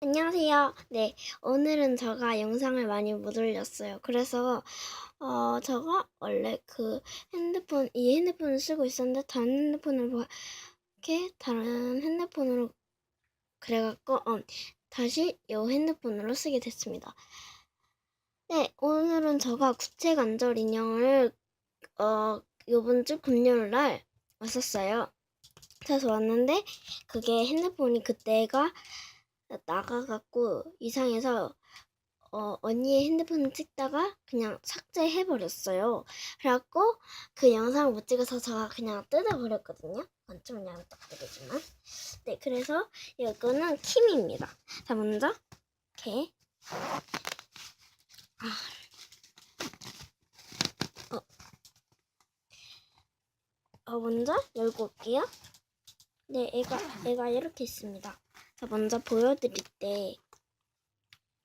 안녕하세요. 네, 오늘은 제가 영상을 많이 못 올렸어요. 그래서 어 제가 원래 그 핸드폰 이 핸드폰을 쓰고 있었는데 다른 핸드폰을 보- 이렇게 다른 핸드폰으로 그래갖고 어, 다시 이 핸드폰으로 쓰게 됐습니다. 네, 오늘은 제가 구체 관절 인형을 어 이번 주 금요일 날 왔었어요. 그래서 왔는데 그게 핸드폰이 그때가 나가갖고 이상해서 어, 언니의 핸드폰을 찍다가 그냥 삭제해버렸어요. 그래갖고 그 영상을 못 찍어서 제가 그냥 뜯어버렸거든요. 그건 좀 양떡드리지만. 네, 그래서 이거는 킴입니다. 자, 먼저 이렇게 아, 어, 어, 먼저 열고 올게요. 네, 애가 애가 이렇게 있습니다. 자, 먼저 보여드릴 때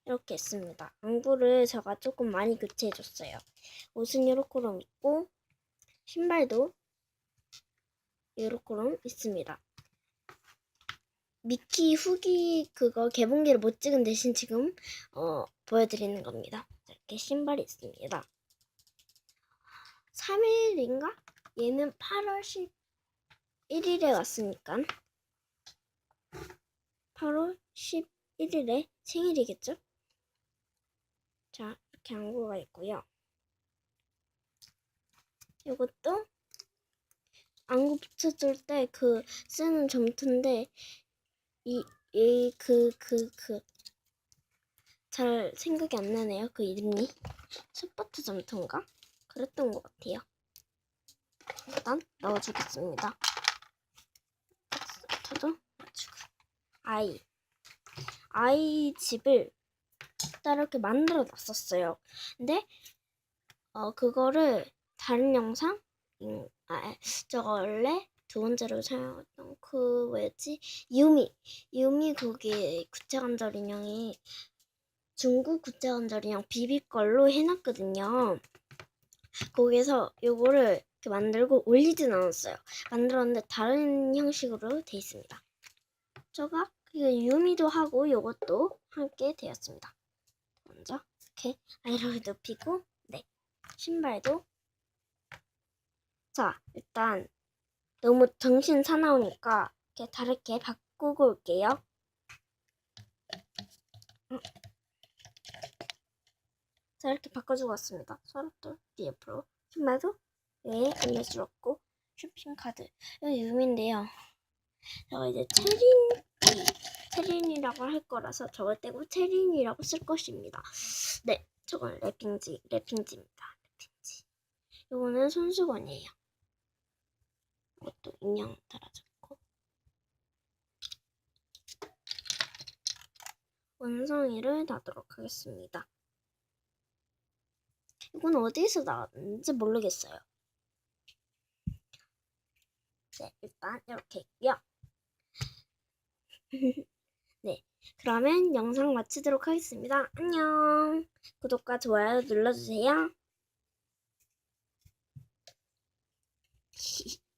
이렇게 있습니다. 안구를 제가 조금 많이 교체해줬어요. 옷은 요렇게럼 있고 신발도 요렇게럼 있습니다. 미키 후기 그거 개봉기를 못 찍은 대신 지금 어, 보여드리는 겁니다. 자, 이렇게 신발이 있습니다. 3일인가? 얘는 8월 11일에 왔으니까 8월 11일에 생일이겠죠? 자, 이렇게 안구가 있고요. 이것도 안구 붙여줄 때 그 쓰는 점토인데 이, 이, 그, 그, 그, 잘 생각이 안 나네요. 그 이름이. 스포트 점토인가? 그랬던 것 같아요. 일단 넣어주겠습니다. 저도 넣어주고. 아이. 아이 집을 딱 이렇게 만들어 놨었어요. 근데, 어, 그거를 다른 영상? 음, 아, 저거 원래 두 번째로 사용했던 그 뭐였지? 유미. 유미 거기 구체관절 인형이 중국 구체관절 인형 비비 걸로 해놨거든요. 거기서 요거를 이렇게 만들고 올리진 않았어요. 만들었는데 다른 형식으로 돼 있습니다. 저가 그 유미도 하고 요것도 함께 되었습니다. 먼저 이렇게 아이를 눕히고 네 신발도 자 일단 너무 정신 사나우니까 이렇게 다르게 바꾸고 올게요. 음. 자 이렇게 바꿔주고 왔습니다. 서랍도 뒤옆으로 신발도 네 알려주었고 쇼핑카드 이거 유미인데요. 제가 이제 체린 체린이라고 할 거라서 저걸 떼고 체린이라고 쓸 것입니다. 네, 저건 랩핑지 랩핑지입니다. 랩핑지. 이거는 손수건이에요. 이것도 인형 달아줬고 원성이를 놔도록 하겠습니다. 이건 어디서 나왔는지 모르겠어요. 네, 일단 이렇게 있고요. 네, 그러면 영상 마치도록 하겠습니다. 안녕. 구독과 좋아요 눌러주세요.